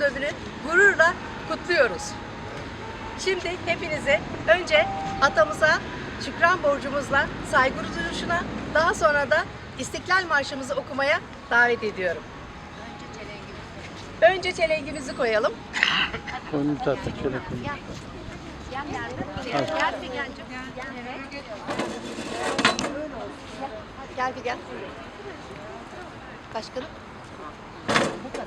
ödülünü gururla kutluyoruz. Şimdi hepinize önce atamıza şükran borcumuzla saygı duruşuna daha sonra da İstiklal Marşımızı okumaya davet ediyorum. Önce çelengimizi koyalım. Koyun zaten şöyle koyun. Gel. Evet. Gel. Başkanım. Bu kadar.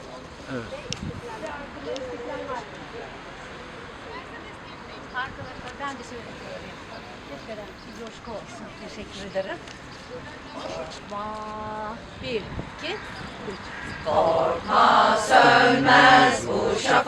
Arkadaşlar ben de söyleyeyim. Beraber bir coşku olsun. Teşekkür ederim. Bir, iki, üç. Şimdi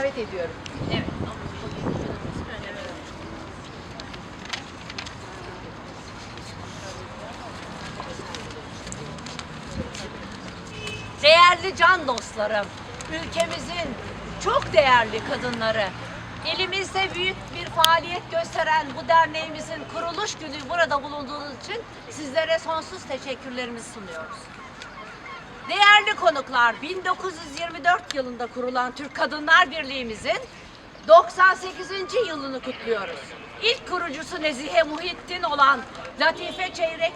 davet ediyorum. Evet. Değerli can dostlarım, ülkemizin çok değerli kadınları, elimizde büyük bir faaliyet gösteren bu derneğimizin kuruluş günü burada bulunduğunuz için sizlere sonsuz teşekkürlerimizi sunuyoruz. Değerli konuklar, 1924 yılında kurulan Türk Kadınlar Birliği'mizin 98. yılını kutluyoruz. İlk kurucusu Nezihe Muhittin olan Latife Çeyrek,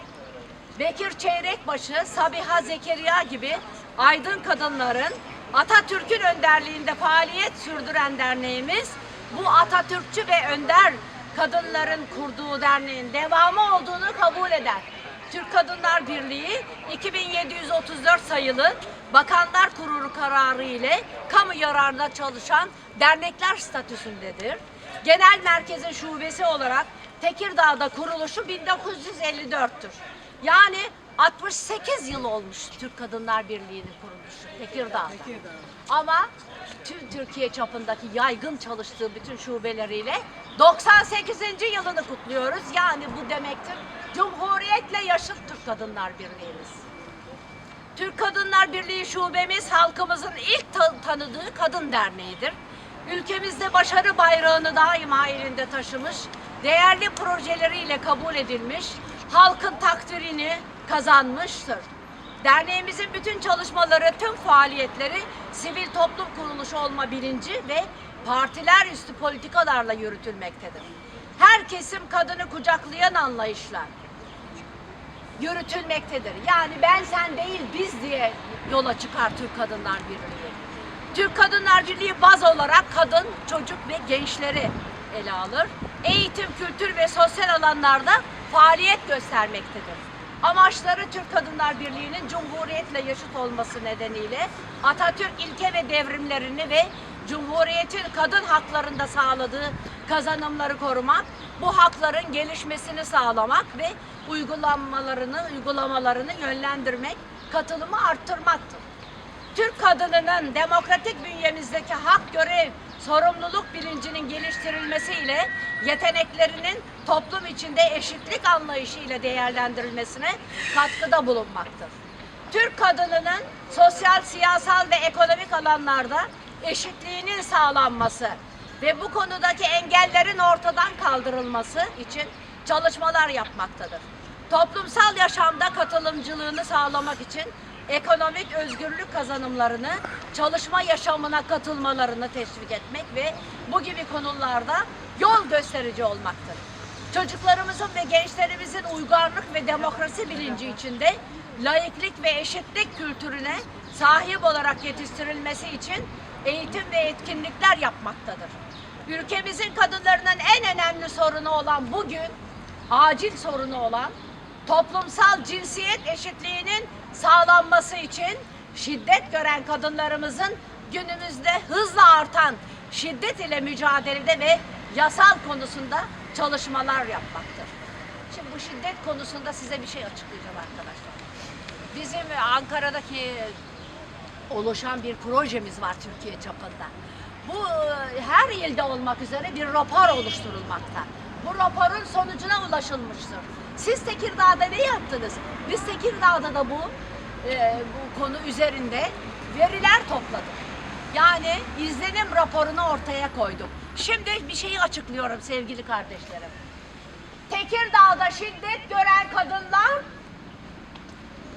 Bekir Çeyrekbaşı, Sabiha Zekeriya gibi aydın kadınların Atatürk'ün önderliğinde faaliyet sürdüren derneğimiz bu Atatürkçü ve önder kadınların kurduğu derneğin devamı olduğunu kabul eder. Türk Kadınlar Birliği 2734 sayılı Bakanlar Kurulu kararı ile kamu yararına çalışan dernekler statüsündedir. Genel merkezin şubesi olarak Tekirdağ'da kuruluşu 1954'tür. Yani 68 yıl olmuş Türk Kadınlar Birliği'nin kuruluşu Tekirdağ'da. Ama tüm Türkiye çapındaki yaygın çalıştığı bütün şubeleriyle 98. yılını kutluyoruz. Yani bu demektir Cumhuriyetle yaşıt Türk Kadınlar Birliği'miz. Türk Kadınlar Birliği şubemiz halkımızın ilk ta- tanıdığı kadın derneğidir. Ülkemizde başarı bayrağını daima elinde taşımış, değerli projeleriyle kabul edilmiş, halkın takdirini kazanmıştır. Derneğimizin bütün çalışmaları, tüm faaliyetleri sivil toplum kuruluşu olma bilinci ve partiler üstü politikalarla yürütülmektedir. Her kesim kadını kucaklayan anlayışla, yürütülmektedir. Yani ben sen değil biz diye yola çıkar Türk Kadınlar Birliği. Türk Kadınlar Birliği baz olarak kadın, çocuk ve gençleri ele alır. Eğitim, kültür ve sosyal alanlarda faaliyet göstermektedir. Amaçları Türk Kadınlar Birliği'nin Cumhuriyetle yaşıt olması nedeniyle Atatürk ilke ve devrimlerini ve Cumhuriyetin kadın haklarında sağladığı kazanımları korumak, bu hakların gelişmesini sağlamak ve uygulanmalarını, uygulamalarını yönlendirmek, katılımı arttırmaktır. Türk kadınının demokratik bünyemizdeki hak görev, sorumluluk bilincinin geliştirilmesiyle yeteneklerinin toplum içinde eşitlik anlayışı ile değerlendirilmesine katkıda bulunmaktır. Türk kadınının sosyal, siyasal ve ekonomik alanlarda eşitliğinin sağlanması ve bu konudaki engellerin ortadan kaldırılması için çalışmalar yapmaktadır. Toplumsal yaşamda katılımcılığını sağlamak için ekonomik özgürlük kazanımlarını, çalışma yaşamına katılmalarını teşvik etmek ve bu gibi konularda yol gösterici olmaktır. Çocuklarımızın ve gençlerimizin uygarlık ve demokrasi bilinci içinde laiklik ve eşitlik kültürüne sahip olarak yetiştirilmesi için eğitim ve etkinlikler yapmaktadır. Ülkemizin kadınlarının en önemli sorunu olan bugün, acil sorunu olan toplumsal cinsiyet eşitliğinin sağlanması için şiddet gören kadınlarımızın günümüzde hızla artan şiddet ile mücadelede ve yasal konusunda çalışmalar yapmaktır. Şimdi bu şiddet konusunda size bir şey açıklayacağım arkadaşlar. Bizim Ankara'daki oluşan bir projemiz var Türkiye çapında. Bu e, her ilde olmak üzere bir rapor oluşturulmakta. Bu raporun sonucuna ulaşılmıştır. Siz Tekirdağ'da ne yaptınız? Biz Tekirdağ'da da bu e, bu konu üzerinde veriler topladık. Yani izlenim raporunu ortaya koyduk. Şimdi bir şeyi açıklıyorum sevgili kardeşlerim. Tekirdağ'da şiddet gören kadınlar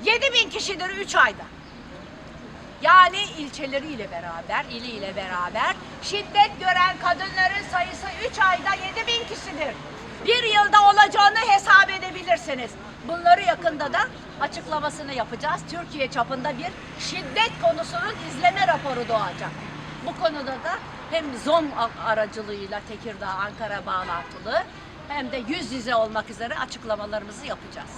7 bin kişidir 3 ayda. Yani ilçeleriyle beraber, iliyle beraber şiddet gören kadınların sayısı 3 ayda 7 bin kişidir. Bir yılda olacağını hesap edebilirsiniz. Bunları yakında da açıklamasını yapacağız. Türkiye çapında bir şiddet konusunun izleme raporu doğacak. Bu konuda da hem ZOM aracılığıyla Tekirdağ, Ankara bağlantılı hem de yüz yüze olmak üzere açıklamalarımızı yapacağız.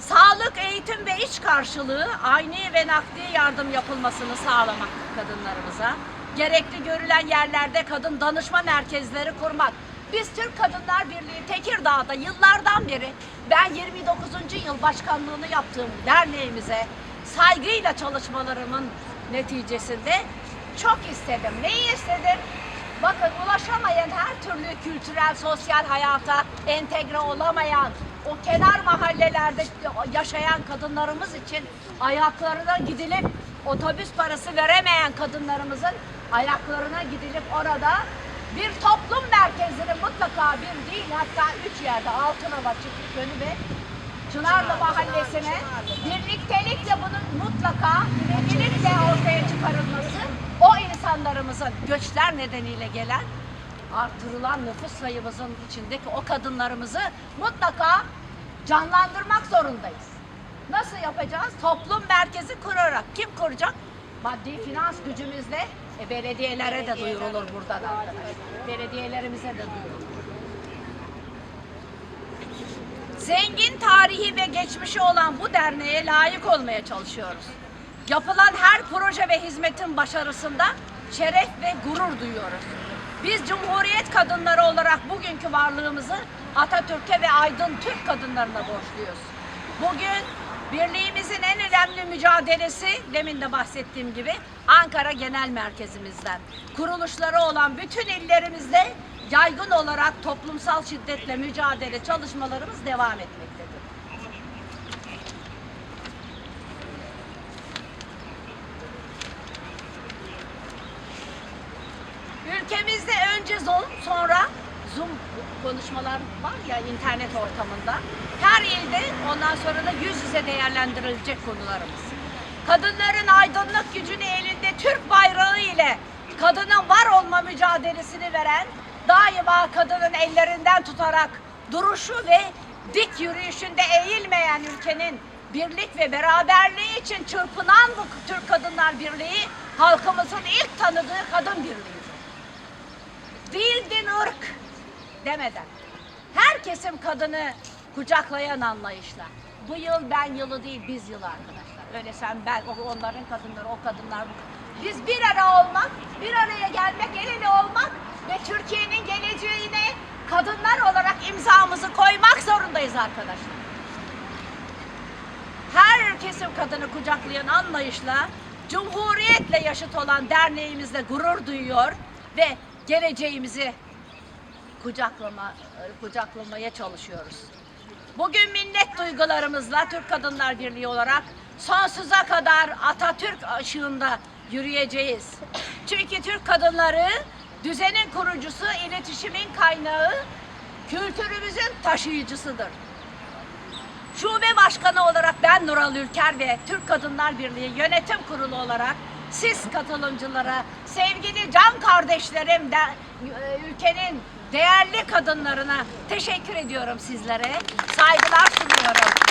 Sağlık, eğitim ve iç karşılığı aynı ve nakdi yardım yapılmasını sağlamak kadınlarımıza. Gerekli görülen yerlerde kadın danışma merkezleri kurmak. Biz Türk Kadınlar Birliği Tekirdağ'da yıllardan beri ben 29. yıl başkanlığını yaptığım derneğimize saygıyla çalışmalarımın neticesinde çok istedim. Neyi istedim? Bakın ulaşamayan her türlü kültürel, sosyal hayata entegre olamayan, o kenar mahallelerde yaşayan kadınlarımız için ayaklarına gidilip otobüs parası veremeyen kadınlarımızın ayaklarına gidilip orada bir toplum merkezini mutlaka bir değil hatta üç yerde Altınova, Çıklıkönü ve Çınarlı Mahallesi'ne birliktelikle bunun mutlaka birlikte ortaya çıkarılması o insanlarımızın göçler nedeniyle gelen artırılan nüfus sayımızın içindeki o kadınlarımızı mutlaka canlandırmak zorundayız. Nasıl yapacağız? Toplum merkezi kurarak. Kim kuracak? Maddi finans gücümüzle e, belediyelere de duyurulur buradan arkadaşlar. Belediyelerimize de duyurulur. Zengin tarihi ve geçmişi olan bu derneğe layık olmaya çalışıyoruz. Yapılan her proje ve hizmetin başarısında şeref ve gurur duyuyoruz. Biz Cumhuriyet kadınları olarak bugünkü varlığımızı Atatürk'e ve aydın Türk kadınlarına borçluyuz. Bugün birliğimizin en önemli mücadelesi demin de bahsettiğim gibi Ankara Genel Merkezimizden. Kuruluşları olan bütün illerimizde yaygın olarak toplumsal şiddetle mücadele çalışmalarımız devam etmektedir. Ülkemizde önce Zoom sonra Zoom konuşmalar var ya internet ortamında. Her ilde ondan sonra da yüz yüze değerlendirilecek konularımız. Kadınların aydınlık gücünü elinde Türk bayrağı ile kadının var olma mücadelesini veren, daima kadının ellerinden tutarak duruşu ve dik yürüyüşünde eğilmeyen ülkenin birlik ve beraberliği için çırpınan bu Türk Kadınlar Birliği halkımızın ilk tanıdığı kadın birliğidir değil din ırk demeden her kesim kadını kucaklayan anlayışla. Bu yıl ben yılı değil biz yılı arkadaşlar. Öyle sen ben onların kadınları o kadınlar bu. Biz bir ara olmak, bir araya gelmek, el ele olmak ve Türkiye'nin geleceğine kadınlar olarak imzamızı koymak zorundayız arkadaşlar. Her kesim kadını kucaklayan anlayışla Cumhuriyetle yaşıt olan derneğimizle gurur duyuyor ve geleceğimizi kucaklama, kucaklamaya çalışıyoruz. Bugün minnet duygularımızla Türk Kadınlar Birliği olarak sonsuza kadar Atatürk ışığında yürüyeceğiz. Çünkü Türk kadınları düzenin kurucusu, iletişimin kaynağı, kültürümüzün taşıyıcısıdır. Şube Başkanı olarak ben Nural Ülker ve Türk Kadınlar Birliği Yönetim Kurulu olarak siz katılımcılara, sevgili can kardeşlerim, de, e, ülkenin değerli kadınlarına teşekkür ediyorum sizlere. Saygılar sunuyorum.